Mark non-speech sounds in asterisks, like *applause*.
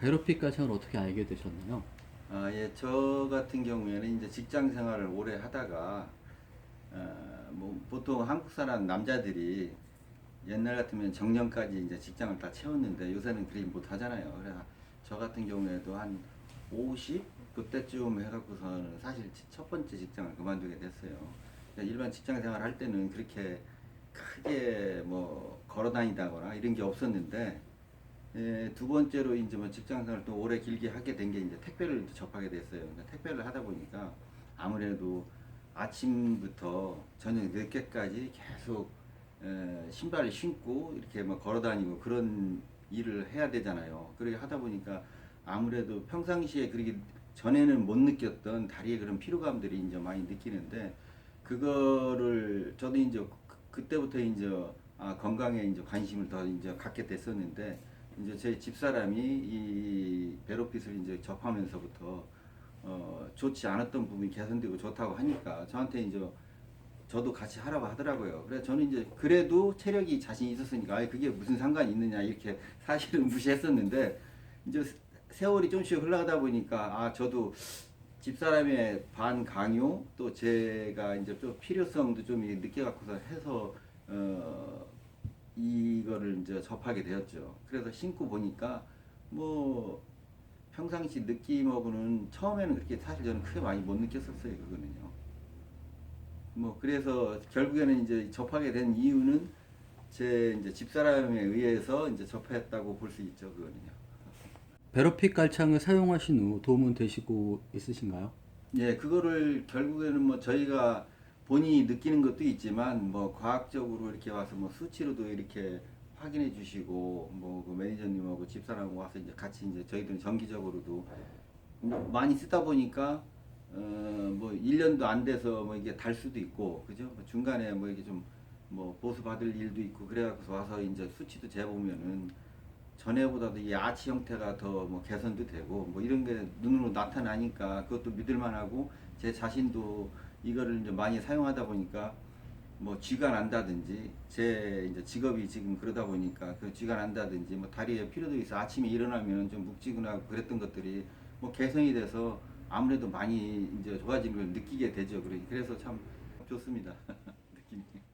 가창을 어떻게 알게 되셨나요? 아, 예, 저 같은 경우에는 이제 직장 생활을 오래 하다가, 어, 뭐, 보통 한국 사람 남자들이 옛날 같으면 정년까지 이제 직장을 다 채웠는데 요새는 그리 못 하잖아요. 그래서 저 같은 경우에도 한 50? 그때쯤 해갖고서는 사실 첫 번째 직장을 그만두게 됐어요. 그러니까 일반 직장 생활 할 때는 그렇게 크게 뭐 걸어 다니다거나 이런 게 없었는데 예, 두 번째로 이제 뭐 직장 생활 또 오래 길게 하게 된 게 이제 택배를 이제 접하게 됐어요. 그러니까 택배를 하다 보니까 아무래도 아침부터 저녁 늦게까지 계속 에, 신발을 신고 이렇게 막 걸어 다니고 그런 일을 해야 되잖아요. 그렇게 하다 보니까 아무래도 평상시에 그렇게 전에는 못 느꼈던 다리에 그런 피로감들이 이제 많이 느끼는데 그거를 저도 이제 그- 그때부터 이제 아, 건강에 이제 관심을 더 이제 갖게 됐었는데 이제 제 집사람이 이 베로핏을 이제 접하면서부터 어, 좋지 않았던 부분이 개선되고 좋다고 하니까 저한테 이제 저도 같이 하라고 하더라고요. 그래서 저는 이제 그래도 체력이 자신 있었으니까 아 그게 무슨 상관이 있느냐 이렇게 *laughs* 사실은 무시했었는데 이제 세월이 좀씩 흘러가다 보니까 아 저도 집사람의 반 강요 또 제가 이제 좀 필요성도 좀 느껴 갖고서 해서 어 이거를 이제 접하게 되었죠. 그래서 신고 보니까 뭐 평상시 느낌하고는 처음에는 그렇게 사실 저는 크게 많이 못 느꼈었어요. 그거는요. 뭐 그래서 결국에는 이제 접하게 된 이유는 제 이제 집사람에 의해서 이제 접했다고 볼 수 있죠. 그거는요. 베로핏 깔창을 사용하신 후 도움은 되시고 있으신가요? 예, 그거를 결국에는 뭐 저희가 본인이 느끼는 것도 있지만 뭐 과학적으로 이렇게 와서 뭐 수치로도 이렇게 확인해 주시고 뭐 그 매니저님하고 집사람하고 와서 이제 같이 이제 저희들은 정기적으로도 뭐 많이 쓰다 보니까 어뭐 1년도 안 돼서 뭐 이게 달 수도 있고 그죠? 뭐 중간에 뭐 이게 좀 뭐 보수 받을 일도 있고 그래 갖고서 와서 이제 수치도 재보면은 전에보다도 이 아치 형태가 더 뭐 개선도 되고 뭐 이런 게 눈으로 나타나니까 그것도 믿을 만하고 제 자신도 이거를 이제 많이 사용하다 보니까 뭐 쥐가 난다든지 제 이제 직업이 지금 그러다 보니까 그 쥐가 난다든지 뭐 다리에 피로도 있어 아침에 일어나면 좀 묵지근하고 그랬던 것들이 뭐 개선이 돼서 아무래도 많이 이제 좋아진 걸 느끼게 되죠. 그래- 그래서 참 좋습니다. *laughs* 느낌이.